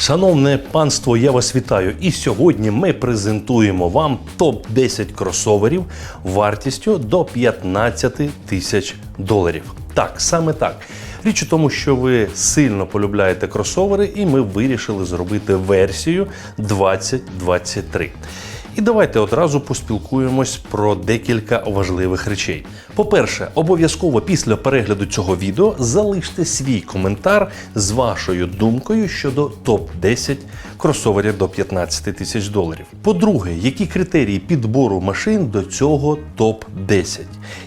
Шановне панство, я вас вітаю. І сьогодні ми презентуємо вам топ-10 кросоверів вартістю до 15 тисяч доларів. Так, саме так. Річ у тому, що ви сильно полюбляєте кросовери, і ми вирішили зробити версію 2023. І давайте одразу поспілкуємось про декілька важливих речей. По-перше, обов'язково після перегляду цього відео залиште свій коментар з вашою думкою щодо топ-10 кросоверів до 15 тисяч доларів. По-друге, які критерії підбору машин до цього топ-10?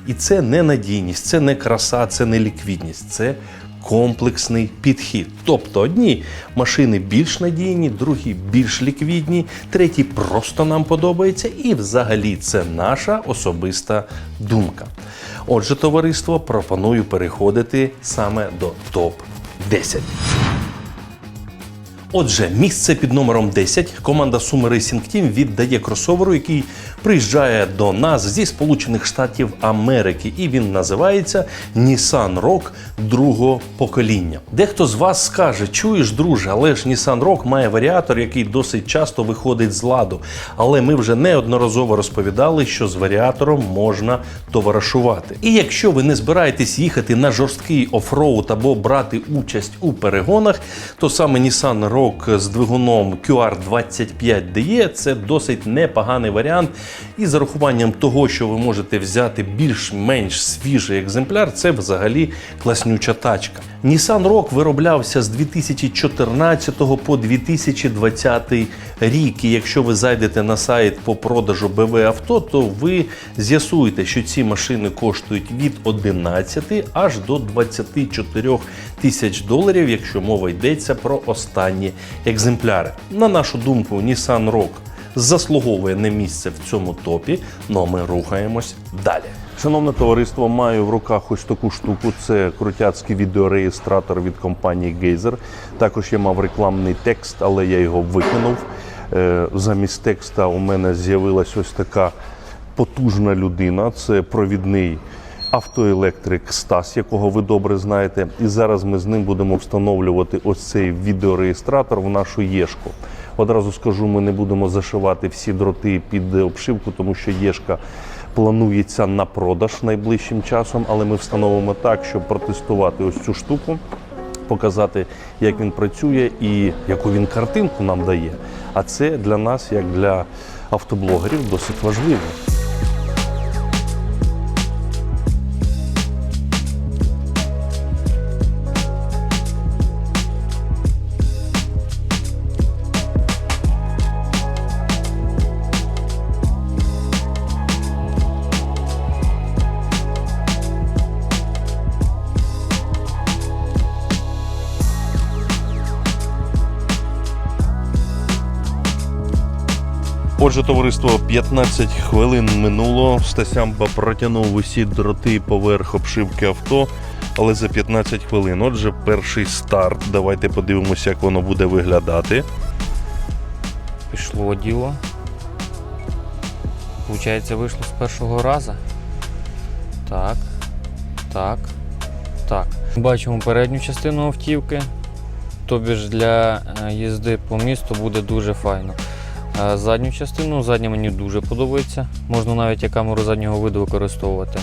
І це не надійність, це не краса, це не ліквідність, це комплексний підхід. Тобто одні машини більш надійні, другі більш ліквідні, треті просто нам подобаються, і взагалі це наша особиста думка. Отже, товариство, пропоную переходити саме до топ 10. Отже, місце під номером 10 команда Sumo Racing Team віддає кросоверу, який приїжджає до нас зі Сполучених Штатів Америки, і він називається Nissan Rogue другого покоління. Дехто з вас скаже: чуєш, друже, але ж Nissan Rogue має варіатор, який досить часто виходить з ладу. Але ми вже неодноразово розповідали, що з варіатором можна товаришувати. І якщо ви не збираєтесь їхати на жорсткий офроуд або брати участь у перегонах, то саме Nissan Rogue з двигуном QR25DE це досить непоганий варіант. І з урахуванням того, що ви можете взяти більш-менш свіжий екземпляр, це взагалі класнюча тачка. Nissan Rogue вироблявся з 2014 по 2020 рік. І якщо ви зайдете на сайт по продажу БВ авто, то ви з'ясуєте, що ці машини коштують від 11 аж до 24 тисяч доларів, якщо мова йдеться про останні екземпляри. На нашу думку, Nissan Rogue заслуговує на місце в цьому топі, але ми рухаємось далі. Шановне товариство, маю в руках ось таку штуку. Це крутяцький відеореєстратор від компанії Geyser. Також я мав рекламний текст, але я його викинув. Е, Замість текста у мене з'явилась ось така потужна людина. Це провідний автоелектрик Стас, якого ви добре знаєте. І зараз ми з ним будемо встановлювати ось цей відеореєстратор в нашу єшку. Одразу скажу, ми не будемо зашивати всі дроти під обшивку, тому що єшка планується на продаж найближчим часом, але ми встановимо так, щоб протестувати ось цю штуку, показати, як він працює і яку він картинку нам дає. А це для нас, як для автоблогерів, досить важливо. Отже, товариство, 15 хвилин минуло. Стасямба протягнув усі дроти поверх обшивки авто, але за 15 хвилин. Отже, перший старт. Давайте подивимося, як воно буде виглядати. Пішло діло. Получається, вийшло з першого разу. Так. Так. Так. Бачимо передню частину автівки. Тобі ж для е, їзди по місту буде дуже файно. Задню частину, задня мені дуже подобається. Можна навіть як камеру заднього виду використовувати.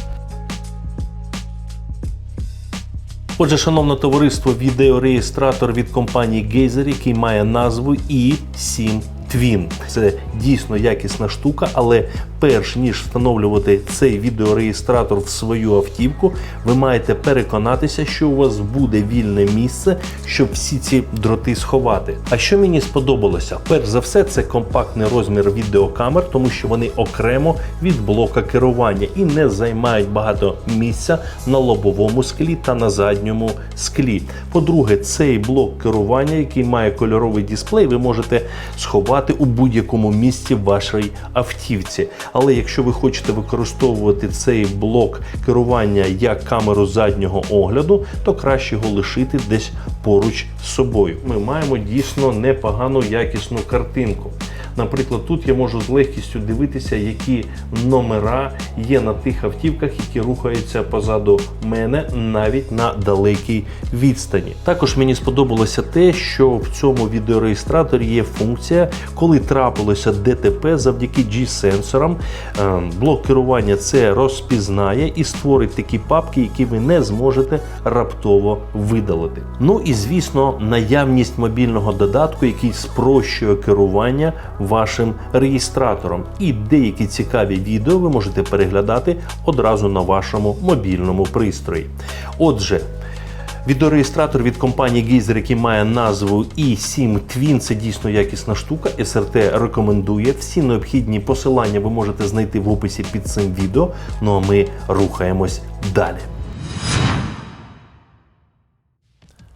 Отже, шановне товариство, відеореєстратор від компанії Geyser, який має назву e 7 Twin. Це дійсно якісна штука, але перш ніж встановлювати цей відеореєстратор в свою автівку, ви маєте переконатися, що у вас буде вільне місце, щоб всі ці дроти сховати. А що мені сподобалося? Перш за все, це компактний розмір відеокамер, тому що вони окремо від блока керування і не займають багато місця на лобовому склі та на задньому склі. По-друге, цей блок керування, який має кольоровий дисплей, ви можете сховати у будь-якому місці в вашій автівці. Але якщо ви хочете використовувати цей блок керування як камеру заднього огляду, то краще його лишити десь поруч з собою. Ми маємо дійсно непогану якісну картинку. Наприклад, тут я можу з легкістю дивитися, які номера є на тих автівках, які рухаються позаду мене навіть на далекій відстані. Також мені сподобалося те, що в цьому відеореєстраторі є функція, коли трапилося ДТП завдяки G-сенсорам, е, блок керування це розпізнає і створить такі папки, які ви не зможете раптово видалити. Ну і звісно, наявність мобільного додатку, який спрощує керування вашим реєстратором. І деякі цікаві відео ви можете переглядати одразу на вашому мобільному пристрої. Отже, Відеореєстратор від компанії Gizer, який має назву i7 Twin, це дійсно якісна штука. СРТ рекомендує. Всі необхідні посилання ви можете знайти в описі під цим відео. Ну а ми рухаємось далі.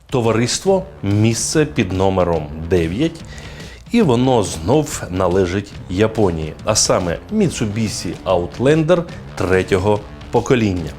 Товариство місце під номером 9. І воно знов належить Японії, а саме Mitsubishi Outlander третього покоління.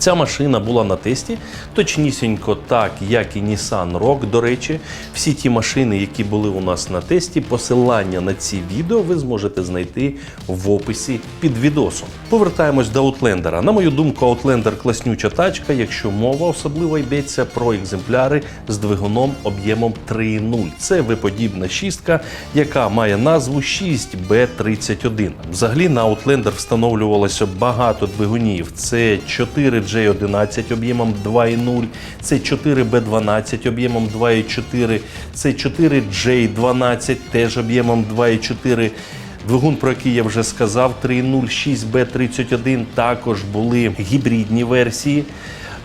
Ця машина була на тесті, точнісінько так, як і Nissan Rogue. До речі, всі ті машини, які були у нас на тесті, посилання на ці відео ви зможете знайти в описі під відосом. Повертаємось до Outlander. На мою думку, Outlander класнюча тачка, якщо мова особливо йдеться про екземпляри з двигуном об'ємом 3.0. Це виподібна шістка, яка має назву 6B31. Взагалі на Outlander встановлювалося багато двигунів. Це 4 J11 об'ємом 2.0, це 4B12 об'ємом 2.4, це 4 J12 теж об'ємом 2.4. Двигун, про який я вже сказав, 306B31, також були гібридні версії.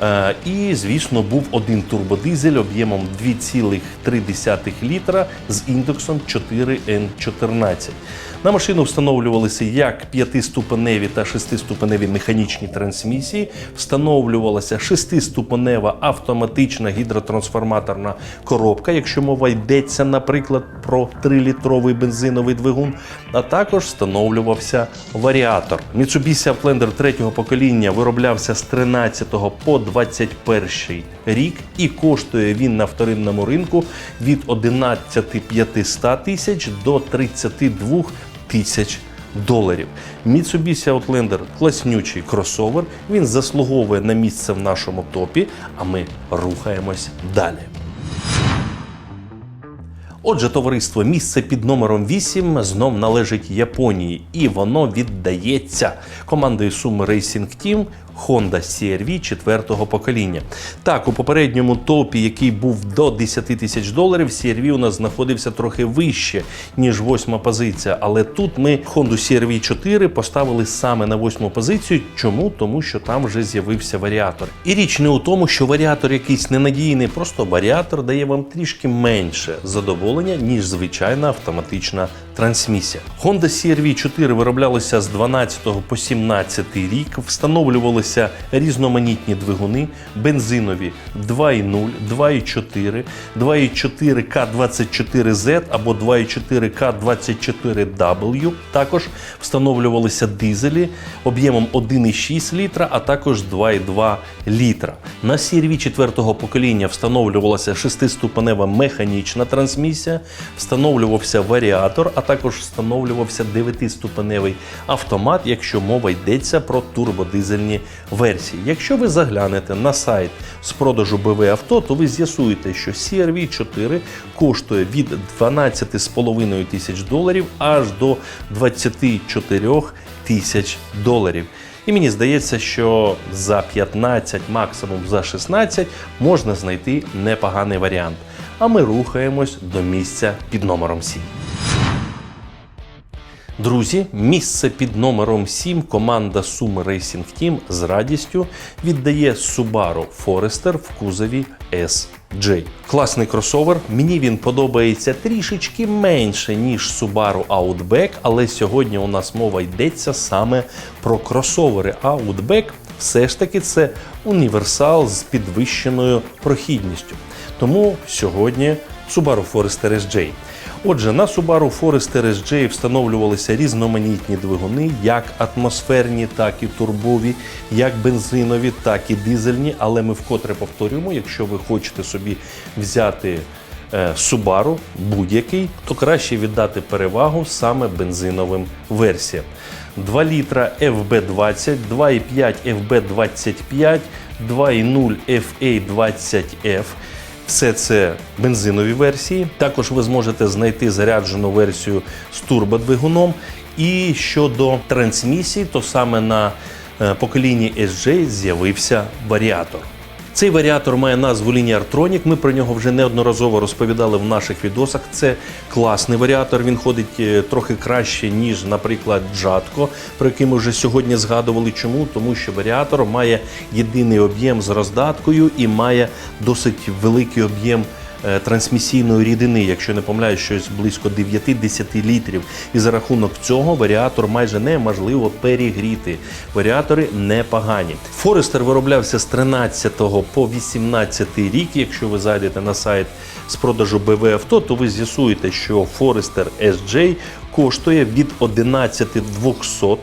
Е, І, звісно, був один турбодизель об'ємом 2,3 літра з індексом 4N14. На машину встановлювалися як 5-ступеневі та 6-ступеневі механічні трансмісії, встановлювалася 6-ступенева автоматична гідротрансформаторна коробка, якщо мова йдеться, наприклад, про 3-літровий бензиновий двигун, а також встановлювався варіатор. Mitsubishi Outlander третього покоління вироблявся з 13 по 21 рік і коштує він на вторинному ринку від 11 500 тисяч до 32 тисяч доларів. Mitsubishi Outlander класнючий кросовер. Він заслуговує на місце в нашому топі, а ми рухаємось далі. Отже, товариство, місце під номером 8 знов належить Японії, і воно віддається командою Sumo Racing Team Honda CR-V 4 покоління. Так, у попередньому топі, який був до 10 тисяч доларів, CR-V у нас знаходився трохи вище, ніж восьма позиція. Але тут ми Honda CR-V 4 поставили саме на восьму позицію. Чому? Тому що там вже з'явився варіатор. І річ не у тому, що варіатор якийсь ненадійний, просто варіатор дає вам трішки менше задоволення, ніж звичайна автоматична трансмісія. Honda CR-V 4 вироблялася з 12 по 17 рік, встановлювалися різноманітні двигуни, бензинові 2.0, 2.4, 2.4 К24Z або 2.4 К24W. Також встановлювалися дизелі об'ємом 1,6 літра, а також 2,2 літра. На CR-V 4 покоління встановлювалася 6-ступенева механічна трансмісія, встановлювався варіатор, а також встановлювався 9-ступеневий автомат, якщо мова йдеться про турбодизельні версії. Якщо ви заглянете на сайт з продажу БВ авто, то ви з'ясуєте, що CR-V 4 коштує від 12,5 тисяч доларів аж до 24 тисяч доларів. І мені здається, що за 15, максимум за 16 можна знайти непоганий варіант. А ми рухаємось до місця під номером 7. Друзі, місце під номером 7 команда Sumo Racing Team з радістю віддає Subaru Forester в кузові SJ. Класний кросовер. Мені він подобається трішечки менше, ніж Subaru Outback, але сьогодні у нас мова йдеться саме про кросовери. Outback все ж таки це універсал з підвищеною прохідністю. Тому сьогодні Subaru Forester SJ. Отже, на Subaru Forester SJ встановлювалися різноманітні двигуни, як атмосферні, так і турбові, як бензинові, так і дизельні. Але ми вкотре повторюємо, якщо ви хочете собі взяти е, Subaru будь-який, то краще віддати перевагу саме бензиновим версіям. 2 літра FB20, 2,5 FB25, 2,0 FA20F. Все це бензинові версії. Також ви зможете знайти заряджену версію з турбодвигуном. І щодо трансмісії, то саме на е, поколінні SJ з'явився варіатор. Цей варіатор має назву Lineartronic. Ми про нього вже неодноразово розповідали в наших відосах. Це класний варіатор. Він ходить е, трохи краще, ніж, наприклад, Джатко, про який ми вже сьогодні згадували. Чому? Тому що варіатор має єдиний об'єм з роздаткою і має досить великий об'єм. Е, Трансмісійної рідини, якщо не помиляюсь, щось близько 9-10 літрів. І за рахунок цього варіатор майже неможливо перегріти. Варіатори непогані. Форестер вироблявся з 13 по 18 рік. Якщо ви зайдете на сайт з продажу БВ авто, то ви з'ясуєте, що Forester SJ коштує від 11 200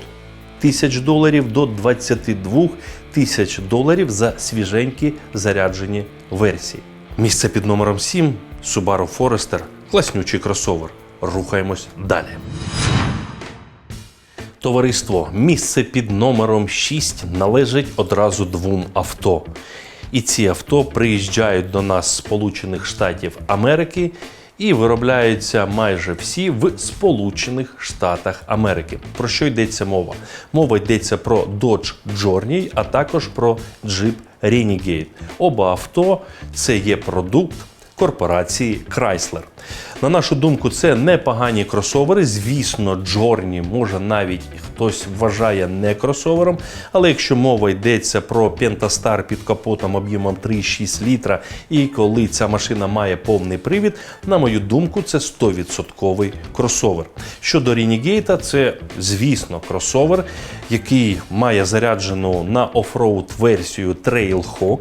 тисяч доларів до 22 тисяч доларів за свіженькі заряджені версії. Місце під номером 7 Subaru Forester, класнючий кросовер. Рухаємось далі. Товариство, місце під номером 6 належить одразу двом авто. І ці авто приїжджають до нас з Сполучених Штатів Америки і виробляються майже всі в Сполучених Штатах Америки. Про що йдеться мова? Мова йдеться про Dodge Journey, а також про Jeep Renegade. Оба авто це є продукт корпорації Chrysler. На нашу думку, це непогані кросовери. Звісно, Джорні може навіть хтось вважає не кросовером. Але якщо мова йдеться про Pentastar під капотом об'ємом 3,6 літра, і коли ця машина має повний привід, на мою думку, це 100% кросовер. Щодо Renegade, це, звісно, кросовер, який має заряджену на офроуд версію Trailhawk.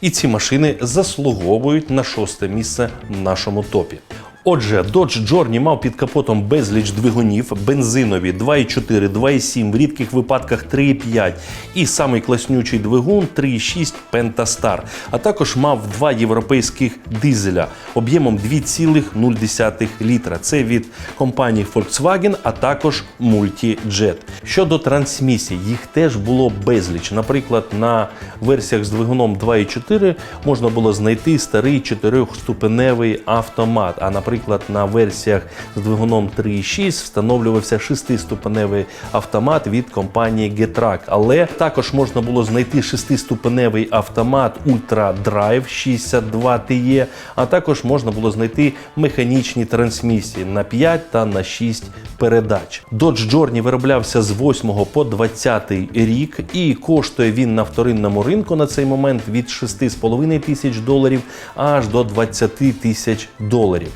І ці машини заслуговують на шосте місце в нашому топі. Отже, Dodge Journey мав під капотом безліч двигунів, бензинові 2,4, 2,7, в рідких випадках 3,5 і самий класнючий двигун 3,6 Pentastar. А також мав два європейських дизеля об'ємом 2,0 літра. Це від компанії Volkswagen, а також Multijet. Щодо трансмісій, їх теж було безліч. Наприклад, на версіях з двигуном 2,4 можна було знайти старий чотирьохступеневий автомат. А наприклад, на версіях з двигуном 3,6 встановлювався шестиступеневий автомат від компанії Getrack. Але також можна було знайти шестиступеневий автомат Ultra Drive 62 TE, а також можна було знайти механічні трансмісії на 5 та на 6 передач. Dodge Journey вироблявся з 8 по 20 рік, і коштує він на вторинному ринку на цей момент від 6,5 тисяч доларів аж до 20 тисяч доларів.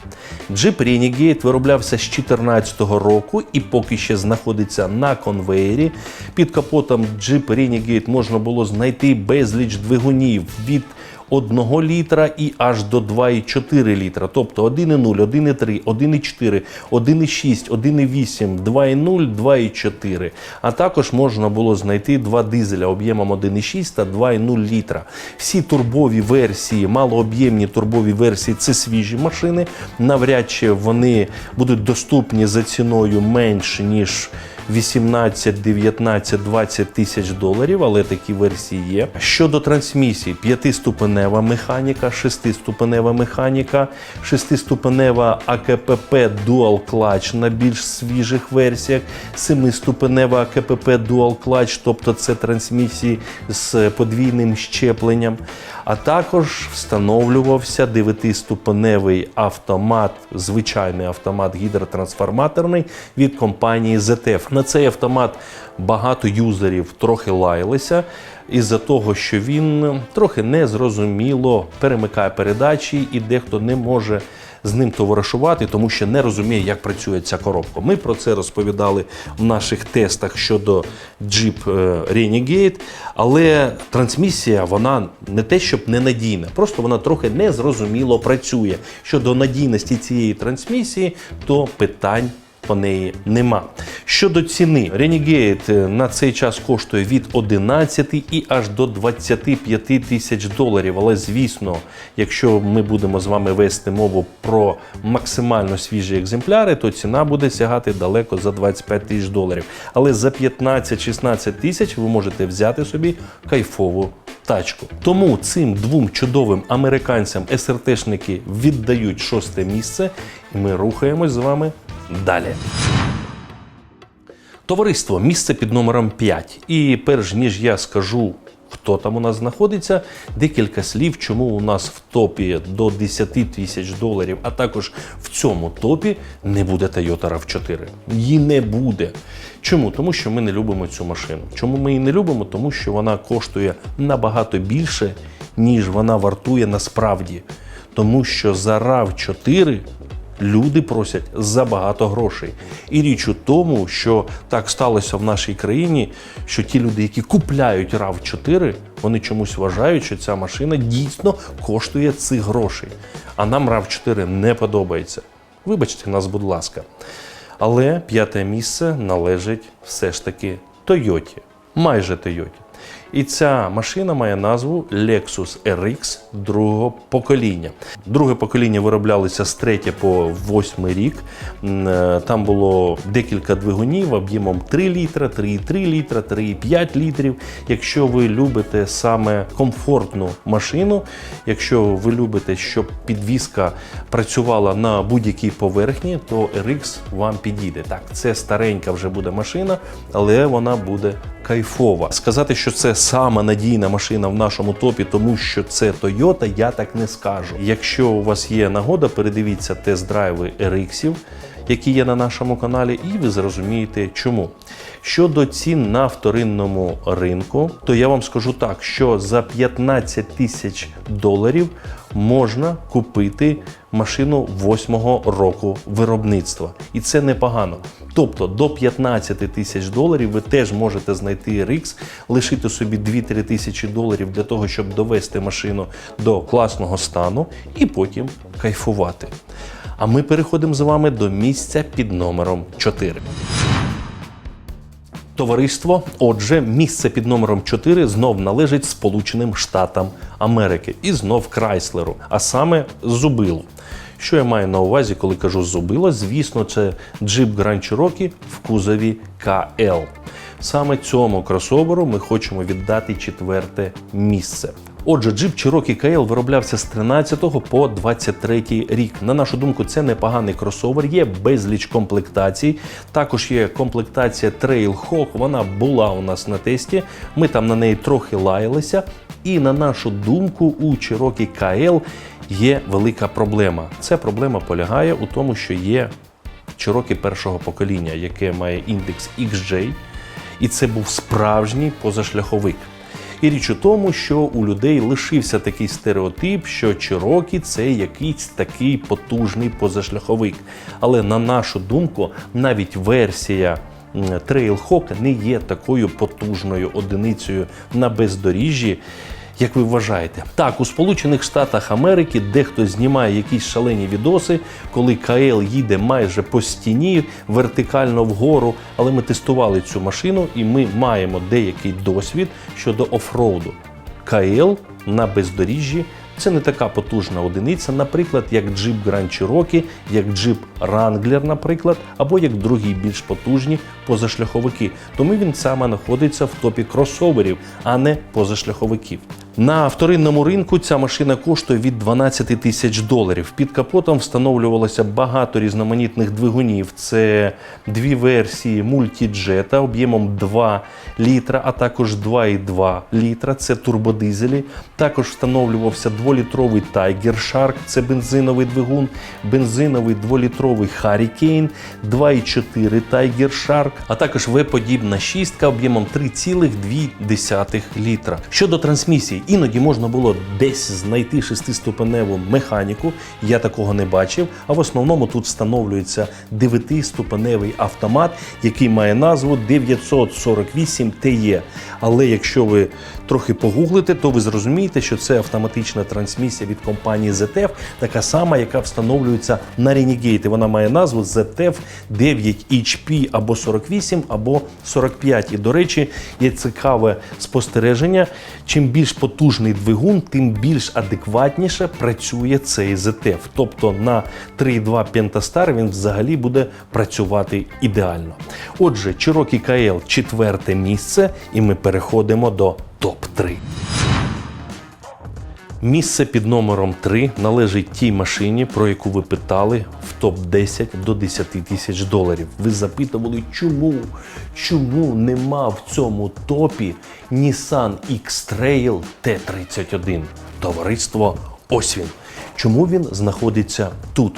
Jeep Renegade вироблявся з 2014 року і поки ще знаходиться на конвеєрі. Під капотом Jeep Renegade можна було знайти безліч двигунів від 1 літра і аж до 2,4 літра, тобто 1,0, 1,3, 1,4, 1,6, 1,8, 2,0, 2,4. А також можна було знайти два дизеля об'ємом 1,6 та 2,0 літра. Всі турбові версії, малооб'ємні турбові версії це свіжі машини. Навряд чи вони будуть доступні за ціною менш ніж 18, 19, 20 тисяч доларів, але такі версії є. Щодо трансмісії, п'ятиступенева механіка, шестиступенева механіка, шестиступенева АКПП Dual Clutch на більш свіжих версіях, семиступенева АКПП Dual Clutch, тобто це трансмісії з подвійним щепленням. А також встановлювався дев'ятиступеневий автомат, звичайний автомат гідротрансформаторний від компанії ZF. На цей автомат багато юзерів трохи лаялися із-за того, що він трохи незрозуміло перемикає передачі, і дехто не може з ним товаришувати, тому що не розуміє, як працює ця коробка. Ми про це розповідали в наших тестах щодо Jeep е, Renegade, але трансмісія вона не те, щоб ненадійна, просто вона трохи незрозуміло працює. Щодо надійності цієї трансмісії, то питань по неї нема. Щодо ціни, Renegade е, на цей час коштує від 11 і аж до 25 тисяч доларів. Але звісно, якщо ми будемо з вами вести мову про максимально свіжі екземпляри, то ціна буде сягати далеко за 25 тисяч доларів. Але за 15-16 тисяч ви можете взяти собі кайфову тачку. Тому цим двом чудовим американцям СРТшники віддають шосте місце, і ми рухаємось з вами далі. Товариство, місце під номером 5. І перш ніж я скажу, хто там у нас знаходиться, декілька слів, чому у нас в топі до 10 тисяч доларів, а також в цьому топі не буде Toyota RAV4. Її не буде. Чому? Тому що ми не любимо цю машину. Чому ми її не любимо? Тому що вона коштує набагато більше, ніж вона вартує насправді. Тому що за RAV4 люди просять забагато грошей. І річ у тому, що так сталося в нашій країні, що ті люди, які купляють rav 4 вони чомусь вважають, що ця машина дійсно коштує цих грошей. А нам rav 4 не подобається. Вибачте нас, будь ласка. Але п'яте місце належить все ж таки Тойоті. Майже Тойоті. І ця машина має назву Lexus RX другого покоління. Друге покоління вироблялося з 3 по 8 рік. Е, Там було декілька двигунів об'ємом 3 літра, 3,3 літра, 3,5 літрів. Якщо ви любите саме комфортну машину, якщо ви любите, щоб підвізка працювала на будь-якій поверхні, то RX вам підійде. Так, це старенька вже буде машина, але вона буде кайфова. Сказати, що це сама надійна машина в нашому топі, тому що це Toyota, я так не скажу. Якщо у вас є нагода, передивіться тест-драйви RX, які є на нашому каналі, і ви зрозумієте чому. Щодо цін на вторинному ринку, то я вам скажу так, що за 15 тисяч доларів можна купити машину восьмого року виробництва. І це непогано. Тобто до 15 тисяч доларів ви теж можете знайти RX, лишити собі 2-3 тисячі доларів для того, щоб довести машину до класного стану і потім кайфувати. А ми переходимо з вами до місця під номером 4. Товариство, отже, місце під номером 4 знов належить Сполученим Штатам Америки і знов Крайслеру, а саме Зубилу. Що я маю на увазі, коли кажу зубило? Звісно, це джип Grand Cherokee в кузові КЛ. Саме цьому кросоверу ми хочемо віддати четверте місце. Отже, джип Cherokee KL вироблявся з 13 по 23 рік. На нашу думку, це непоганий кросовер, є безліч комплектацій. Також є комплектація Trailhawk, вона була у нас на тесті. Ми там на неї трохи лаялися. І на нашу думку, у Cherokee KL є велика проблема. Ця проблема полягає у тому, що є Cherokee першого покоління, яке має індекс XJ, і це був справжній позашляховик. І річ у тому, що у людей лишився такий стереотип, що Чирокі – це якийсь такий потужний позашляховик. Але на нашу думку, навіть версія м, не є такою потужною одиницею на бездоріжжі. Як ви вважаєте, так у Сполучених Штатах Америки дехто знімає якісь шалені відоси, коли КЛ їде майже по стіні вертикально вгору. Але ми тестували цю машину і ми маємо деякий досвід щодо офроуду. КЛ на бездоріжжі це не така потужна одиниця, наприклад, як джип Grand Cherokee, як джип Wrangler, наприклад, або як другі більш потужні позашляховики. Тому він саме знаходиться в топі кросоверів, а не позашляховиків. На вторинному ринку ця машина коштує від 12 тисяч доларів. Під капотом встановлювалося багато різноманітних двигунів. Це дві версії мультіджета об'ємом 2 літра, а також 2,2 літра. Це турбодизелі. Також встановлювався 2-літровий Tiger Shark, це бензиновий двигун, бензиновий 2-літровий Hurricane, 2,4 Tiger Shark, а також V-подібна шістка об'ємом 3,2 літра. Щодо трансмісії, Іноді можна було десь знайти шестиступеневу механіку. Я такого не бачив. А в основному тут встановлюється дев'ятиступеневий автомат, який має назву 948 TE. Але якщо ви трохи погуглите, то ви зрозумієте, що це автоматична трансмісія від компанії ZF, така сама, яка встановлюється на Renegade. Вона має назву ZF 9 HP або 48, або 45. І, до речі, є цікаве спостереження. Чим більш потужний двигун, тим більш адекватніше працює цей ZF. Тобто на 3.2 Pentastar він взагалі буде працювати ідеально. Отже, Чирокі КЛ четверте місце, і ми переходимо до топ-3. Місце під номером 3 належить тій машині, про яку ви питали в топ-10 до 10 тисяч доларів. Ви запитували, чому? Чому нема в цьому топі Nissan X-Trail T31? Товариство ось він. Чому він знаходиться тут?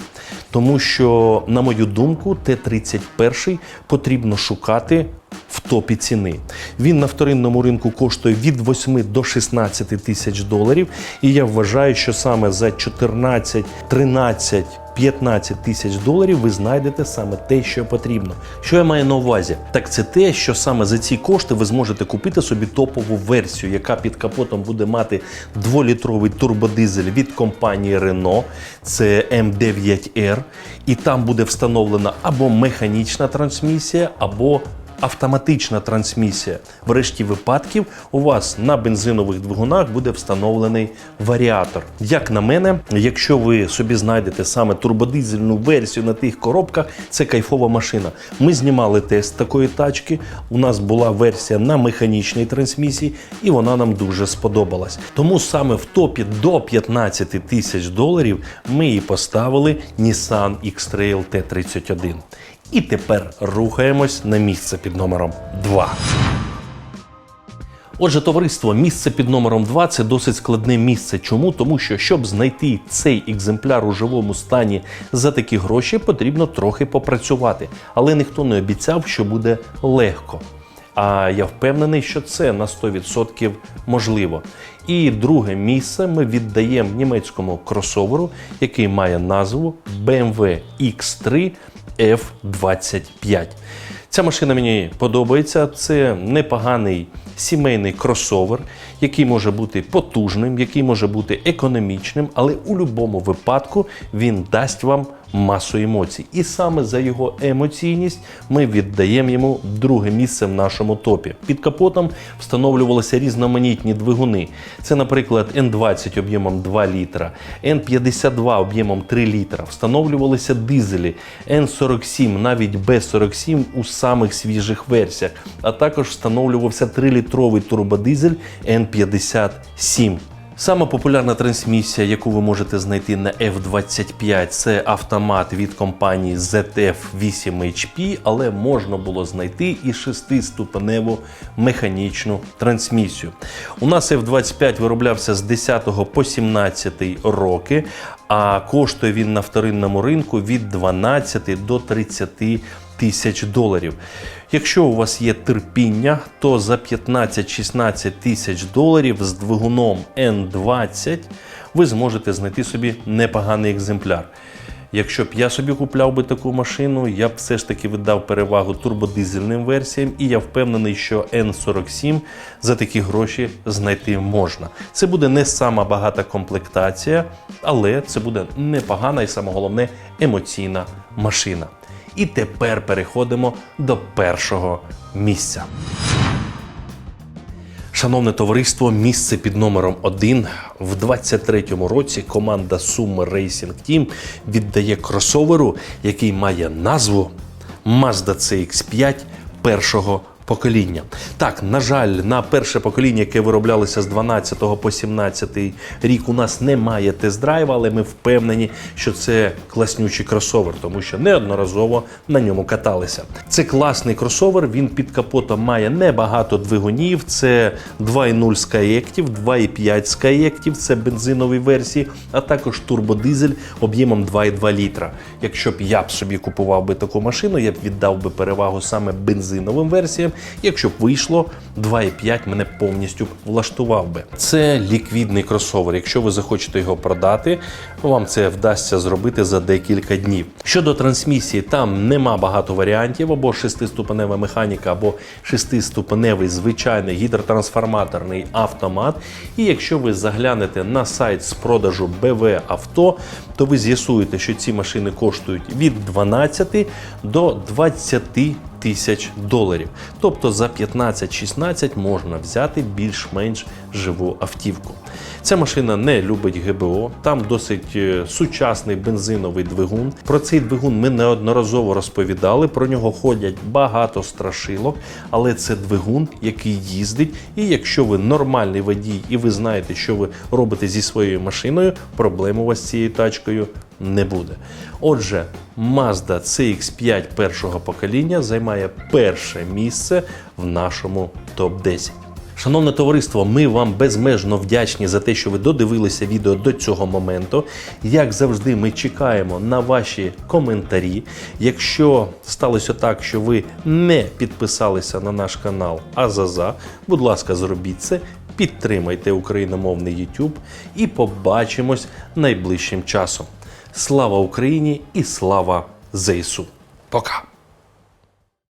Тому що, на мою думку, Т-31 потрібно шукати в топі ціни. Він на вторинному ринку коштує від 8 до 16 тисяч доларів. І я вважаю, що саме за 14, 13, 15 тисяч доларів ви знайдете саме те, що потрібно. Що я маю на увазі? Так це те, що саме за ці кошти ви зможете купити собі топову версію, яка під капотом буде мати 2-літровий турбодизель від компанії Renault, це М9R, і там буде встановлена або механічна трансмісія, або автоматична трансмісія. В решті випадків у вас на бензинових двигунах буде встановлений варіатор. Як на мене, якщо ви собі знайдете саме турбодизельну версію на тих коробках, це кайфова машина. Ми знімали тест такої тачки. У нас була версія на механічній трансмісії, і вона нам дуже сподобалась. Тому саме в топі до 15 тисяч доларів ми і поставили Nissan X-Trail T31. І тепер рухаємось на місце під номером 2. Отже, товариство, місце під номером 2 це досить складне місце. Чому? Тому що, щоб знайти цей екземпляр у живому стані за такі гроші, потрібно трохи попрацювати. Але ніхто не обіцяв, що буде легко. А я впевнений, що це на 100% можливо. І друге місце ми віддаємо німецькому кросоверу, який має назву BMW X3 F25. Ця машина мені подобається. Це непоганий сімейний кросовер, який може бути потужним, який може бути економічним, але у будь-якому випадку він дасть вам масу емоцій. І саме за його емоційність ми віддаємо йому друге місце в нашому топі. Під капотом встановлювалися різноманітні двигуни. Це, наприклад, N20 об'ємом 2 літра, N52 об'ємом 3 літра. Встановлювалися дизелі N47, навіть B47 у самих свіжих версіях, а також встановлювався 3-літровий турбодизель N57. Сама популярна трансмісія, яку ви можете знайти на F25, це автомат від компанії ZF 8HP, але можна було знайти і шестиступеневу механічну трансмісію. У нас F25 вироблявся з 10 по 17 роки, а коштує він на вторинному ринку від 12 до 30 тисяч доларів. Якщо у вас є терпіння, то за 15-16 тисяч доларів з двигуном N20 ви зможете знайти собі непоганий екземпляр. Якщо б я собі купляв би таку машину, я б все ж таки віддав перевагу турбодизельним версіям, і я впевнений, що N47 за такі гроші знайти можна. Це буде не сама багата комплектація, але це буде непогана і саме головне емоційна машина. І тепер переходимо до першого місця. Шановне товариство, місце під номером 1 в 23-му році команда Summer Racing Team віддає кросоверу, який має назву Mazda CX5 першого покоління. Так, на жаль, на перше покоління, яке вироблялося з 12 по 17 рік, у нас немає тест-драйва, але ми впевнені, що це класнючий кросовер, тому що неодноразово на ньому каталися. Це класний кросовер. Він під капотом має небагато двигунів. Це 2.0 Skyactiv, 2.5 Skyactiv, це бензинові версії, а також турбодизель об'ємом 2,2 літра. Якщо б я б собі купував би таку машину, я б віддав би перевагу саме бензиновим версіям Якщо б вийшло, 2,5 мене повністю влаштував би. Це ліквідний кросовер. Якщо ви захочете його продати, вам це вдасться зробити за декілька днів. Щодо трансмісії, там нема багато варіантів, або шестиступенева механіка, або шестиступеневий звичайний гідротрансформаторний автомат. І якщо ви заглянете на сайт з продажу BV авто, то ви з'ясуєте, що ці машини коштують від 12 до 20 тисяч доларів. Тобто за 15-16 можна взяти більш-менш живу автівку. Ця машина не любить ГБО, там досить е, сучасний бензиновий двигун. Про цей двигун ми неодноразово розповідали. Про нього ходять багато страшилок, але це двигун, який їздить. І якщо ви нормальний водій і ви знаєте, що ви робите зі своєю машиною, проблем у вас з цією тачкою не буде. Отже, Mazda CX5 першого покоління займає перше місце в нашому топ-10. Шановне товариство, ми вам безмежно вдячні за те, що ви додивилися відео до цього моменту. Як завжди, ми чекаємо на ваші коментарі. Якщо сталося так, що ви не підписалися на наш канал Азаза, будь ласка, зробіть це. Підтримайте україномовний YouTube і побачимось найближчим часом. Слава Україні і слава ЗСУ! Пока!